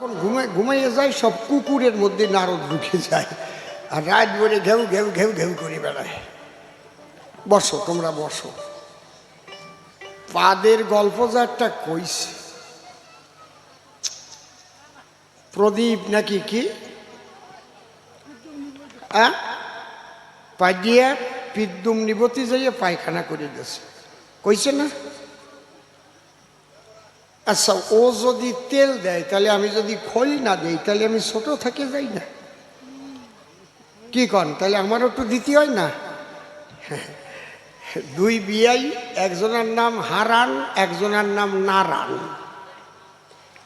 যখন ঘুমাই ঘুমাইয়ে যায়, সব কুকুরের মধ্যে নারদ ঢুকে যায়। আর রাত ভরে ঘেউ ঘেউ ঘেউ ঘেউ করে বেড়ায়। বসো, তোমরা বসো। পাদের গল্প যা একটা কইছে। প্রদীপ নাকি কি? হ্যাঁ? পাইডিয়া পিদ্যুম নিবতি যাইয়ে পায়খানা করে দিয়েছে কইছে না? আচ্ছা ও যদি তেল দেয়, তাহলে আমি যদি খই না দেই, তাহলে আমি ছোট থেকে যাই না? কি কন, তাহলে আমারও একটু দিতে হয় না? দুই বিয়াই, একজনের নাম হারান, একজনের নাম নারান।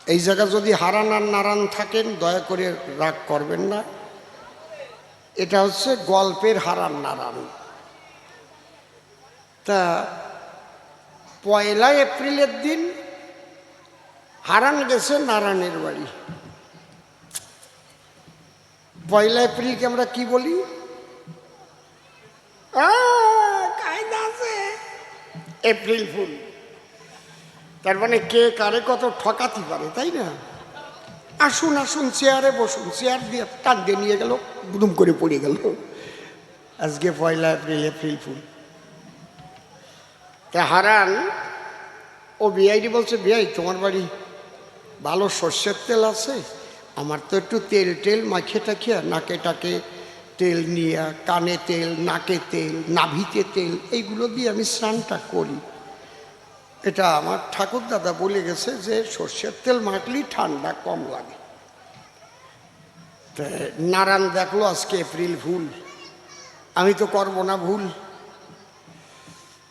এই জায়গায় যদি হারান আর নারান থাকেন, দয়া করে রাগ করবেন না। এটা হচ্ছে গল্পের হারান নারান। তা, পয়লা এপ্রিলের দিন হারান গেছে, নারায়ণের বাড়ি। পয়লা এপ্রিলকে আমরা কি বলি? April fool. তার মানে কে কারে কত ঠকাতে পারে, তাই না? আসুন আসুন, চেয়ারে বসুন। চেয়ার দিয়ে টান দিয়ে নিয়ে গেল বুদুম করে পড়ে গেল। আজকে পয়লা এপ্রিল এপ্রিল ফুল। তা হারান, ও বিআইডি বলছে, বিআই, তোমার বাড়ি ভালো সর্ষের তেল আছে, আমার তো একটু তেল টেল মাখিয়ে টাখিয়ে নাকে টাকে তেল নিয়ে, কানে তেল, নাকে তেল, নাভিতে তেল, এইগুলো দিয়ে আমি স্নানটা করি। এটা আমার ঠাকুর দাদা বলে গেছে যে, সর্ষের তেল মাখলেই ঠান্ডা কম লাগে। নারায়ণ দেখল আজকে এপ্রিল ভুল, আমি তো করব না ভুল।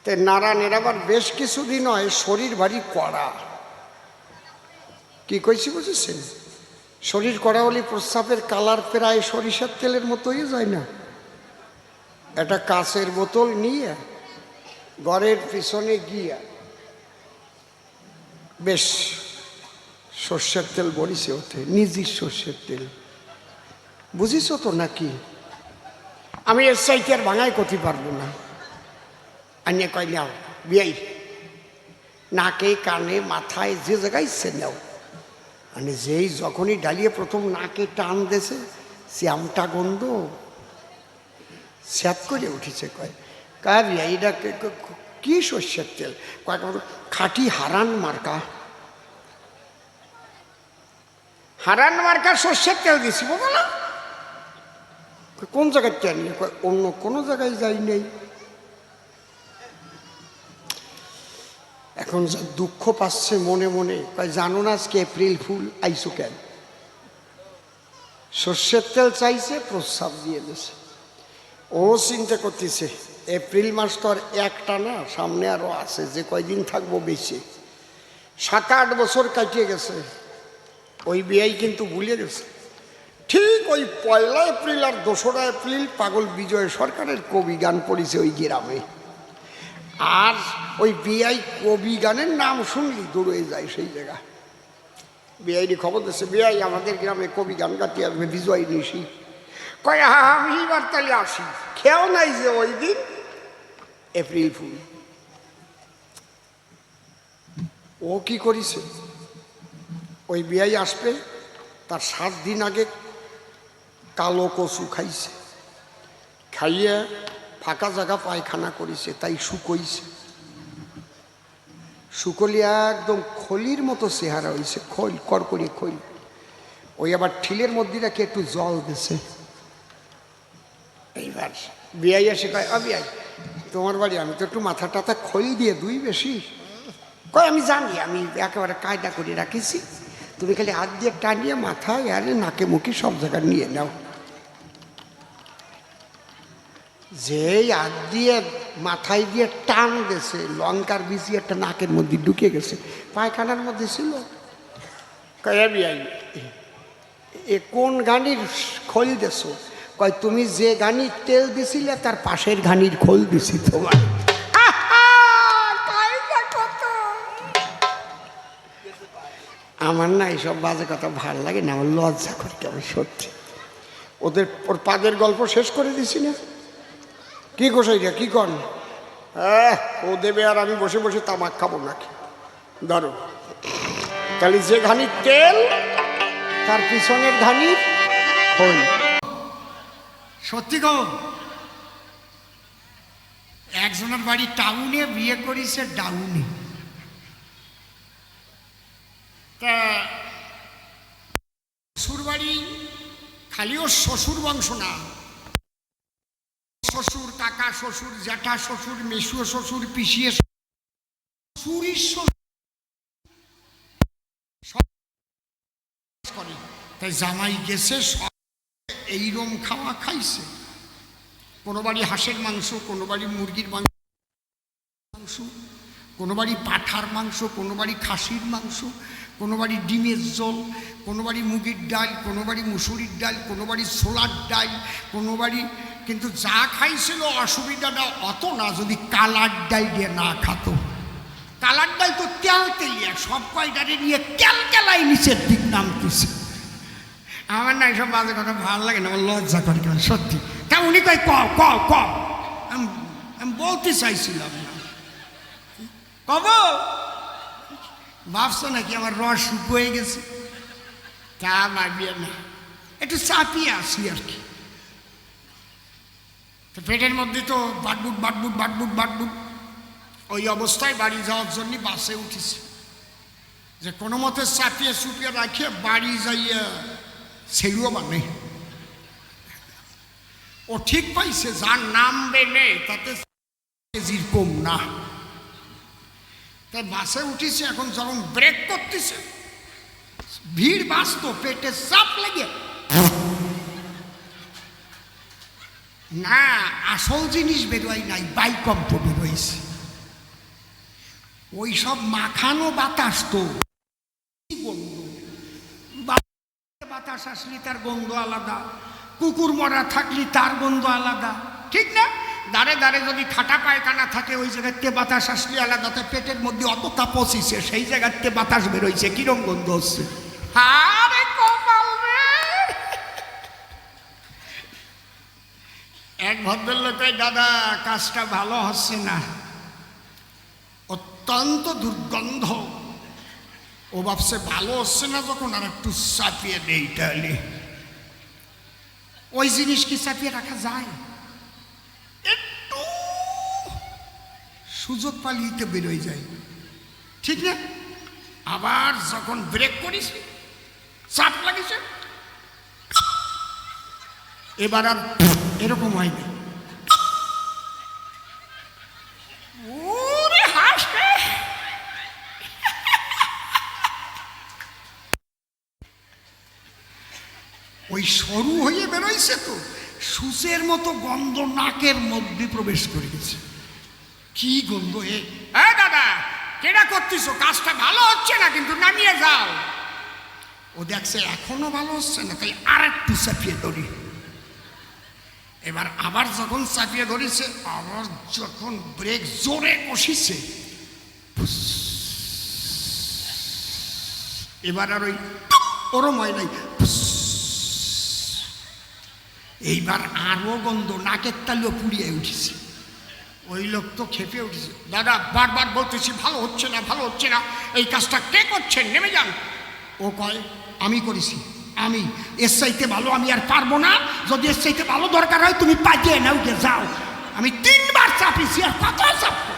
তে নারায়ণের আবার বেশ কিছুদিন হয়, শরীর ভারী কড়া। কি কইছি বুঝেছেন? শরীর কড়া হলে প্রস্রাবের কালার প্রায় সরিষার তেলের মতোই যায় না। একটা কাঁচের বোতল নিয়ে ঘরের পিছনে গিয়া বেশ সর্ষের তেল বলিছে ওতে, নিজের সর্ষের তেল। বুঝিস তো নাকি? আমি এর চাইতে আর ভাঙাই করতে পারব না। আনিয়ে কয় নাও, বিয়াই, নাকে কানে মাথায় যে জায়গায় ইচ্ছে নাও। মানে যেই যখনই ডালিয়ে প্রথম নাকে টান দেছে শ্যামটা গন্ধ। স্যাপ করে উঠেছে কয় বিয়া এটা কে- শস্যের তেল? কয়েক খাঁটি হারান মার্কা। হারান মার্কা শস্যের তেল দিছি বলো না? কোন জায়গায় জানি কয়, অন্য কোনো জায়গায় যাই নেই। এখন দুঃখ পাচ্ছে মনে মনে, কয়, জানো না আজকে এপ্রিল ফুল? আইসো কেন? সর্ষের তেল চাইছে, প্রস্রাব দিয়ে দিছে। ও চিন্তা করতেছে, এপ্রিল মাস তো আর একটা না, সামনে আরও আছে, যে কয়দিন থাকব বেশি। সাত আট বছর কাটিয়ে গেছে। ওই বিয়াই কিন্তু ভুলে গেছে। ঠিক ওই পয়লা এপ্রিল আর দোসরা এপ্রিল পাগল বিজয় সরকারের কবি গান পড়েছে ওই গ্রামে। আর ওই বিআই কবি গানের নাম শুনলি, দূরে যায় সেই জায়গা। বিআইডি খবর দিচ্ছে, বিআই আমাদের গ্রামে কবি গান গাতে আসবে, বিজয় নিশি। কয় আমি এবার তাহলে আসি। খেয়াও নাই যে ওই দিন এপ্রিল ফুল। ও কি করিছে? ওই বিআই আসবে, তার সাত দিন আগে কালো কচু খাইছে। খাইয়ে ফাঁকা জায়গা পায়খানা করেছে, তাই শুকইছে। শুকলি একদম খলির মতো চেহারা হয়েছে খৈল, কড়কড়ি খৈল। ওই আবার ঠিলের মধ্যে রাখে একটু জল দিছে। এইবার বিয়াই এসে কয় অবিয়াই তোমার বাড়ি আমি তো একটু মাথা টাথা খৈল দিয়ে দুই বেশি। কয়, আমি জানি, আমি একেবারে কায়দা করে রাখিছি। তুমি খালি হাত দিয়ে টানিয়ে মাথায় আরে নাকে মুখে সব জায়গায় নিয়ে নাও। যেই হাত দিয়ে মাথায় দিয়ে টান দিয়েছে লঙ্কার বিচি একটা নাকের মধ্যে ঢুকে গেছে পায়খানার মধ্যে ছিল। এ কোন গানির খোল দেছো কয় তুমি যে গানির তেল দিছিলে তার পাশের গানির খোল দিছি তোমার! আমার না এইসব বাজে কথা ভালো লাগে না আমার লজ্জা করে আমি সত্যি। ওদের ওর পাদের গল্প শেষ করে দিছি না। কি গোসাইটা কি কন হ্যাঁ ও দেবে আর আমি বসে বসে তামাক খাব নাকি? ধরো। তাহলে যে ঘানি তেল তার পিছনের ধানির খোল। সত্যি গো একজনের বাড়ি টাউনে বিয়ে করিছে ডাউনে। তা শ্বশুর বাড়ি খালি ওর শ্বশুর বংশ না। শ্বশুর, কাকা শ্বশুর, জ্যাঠা শ্বশুর মেসুও শ্বশুর, পিসিয়ে শ্বশুর তাই জামাই গেছে, সব এইরম খাওয়া খাইছে। কোনো বাড়ি হাঁসের মাংস, কোনো বাড়ি মুরগির মাংস মাংস কোনো বাড়ি পাঠার মাংস, কোনো বাড়ি খাসির মাংস, কোনো বাড়ি ডিমের জল কোনো বাড়ি মুগির ডাল, কোনো বাড়ি মুসুরির ডাল, কোনো বাড়ি ছোলার ডাল, কোনো বাড়ি কিন্তু যা খাইছিল অসুবিধাটা অত না, যদি কালার ডাল দিয়ে না খাতো। কালার ডাল তো তেল তেলিয়া, সব কয়টারে নিয়ে ক্যালকেলাই নিচের দিক নামতেছে। আমার না এইসব বাজে কথা ভালো লাগে না, আমার লজ্জা করে কেমন সত্যি। তা উনি কই ক ক ক আমি বলতে চাইছিলাম কব, ভাবছ নাকি আমার রস শুকিয়ে গেছে? তা মারবিয়ে না, একটু চাপিয়ে আসি আর কি। তো পেটের মধ্যে তো বাটবুট বাটবুট বাটবুট বাটবুট। ওই অবস্থায় বাড়ি যাওয়ার জন্য বাসে উঠেছে। যে কোনো মতে চাপিয়ে চুপিয়ে রাখিয়ে বাড়ি যাইয়া সেগুলো মানে ও ঠিক পাইছে, যার নাম বেনে, তাতে কম না। তাই বাসে উঠেছে, এখন যখন ব্রেক করতেছে, ভিড় বাস তো পেটে চাপ লাগে। না, আসল জিনিস বেরোয় নাই, বাইকম্প বেরোইছে ওই সব মাখানো বাতাস তো। বাতাস আসলে তার গন্ধ আলাদা, কুকুর মরা থাকলে তার গন্ধ আলাদা। ঠিক না? দাঁড়ে দাঁড়ে যদি খাটা পায়খানা থাকে, ওই জায়গাতে বাতাস আসলে আলাদা পেটের মধ্যে অত তাপসিছে সেই জায়গাতে বাতাস বেরোইছে। কিরম গন্ধ হচ্ছে? আরে এক ভদ্রলোক দাদা, কাজটা ভালো হচ্ছে না। অত্যন্ত দুর্গন্ধ। ও ভাবছে, ভালো হচ্ছে না যখন আর একটু চাপিয়ে দেই তাহলে। ওই জিনিস কি চাপিয়ে রাখা যায়? একটু সুযোগ পালিয়ে বেরোয় যায়। ঠিক না? আবার যখন ব্রেক করিস, চাপ লাগিছে? এবার আর এরকম হয়নি। ওই সরু হয়ে বেরোইছে তো সুসের মতো গন্ধ নাকের মধ্যে প্রবেশ করে গেছে। কি গন্ধ এ দাদা কেনা করতেছো? কাজটা ভালো হচ্ছে না কিন্তু নামিয়ে যাও। ও দেখছে এখনও ভালো হচ্ছে না তাই আর একটু চাপিয়ে ধরি। এবার আবার যখন চাপিয়ে ধরেছে, আবার যখন ব্রেক জোরে কষিছে, এবার আর ওই ওরম হয় নাই। এইবার আরও গন্ধ, নাকের তালিও পুড়িয়ে উঠেছে। ওই লোক তো খেপে উঠেছে, দাদা, বারবার বলতেছি, ভালো হচ্ছে না, ভালো হচ্ছে না, এই কাজটা কে করছেন নেমে যান। ও কয়, আমি করেছি। আমি। এর চাইতে ভালো আমি আর পারব না। যদি এর চাইতে ভালো দরকার হয়, তুমি পাঠিয়ে নাও যাও। আমি তিনবার চাপিছি আর কত চাপবো?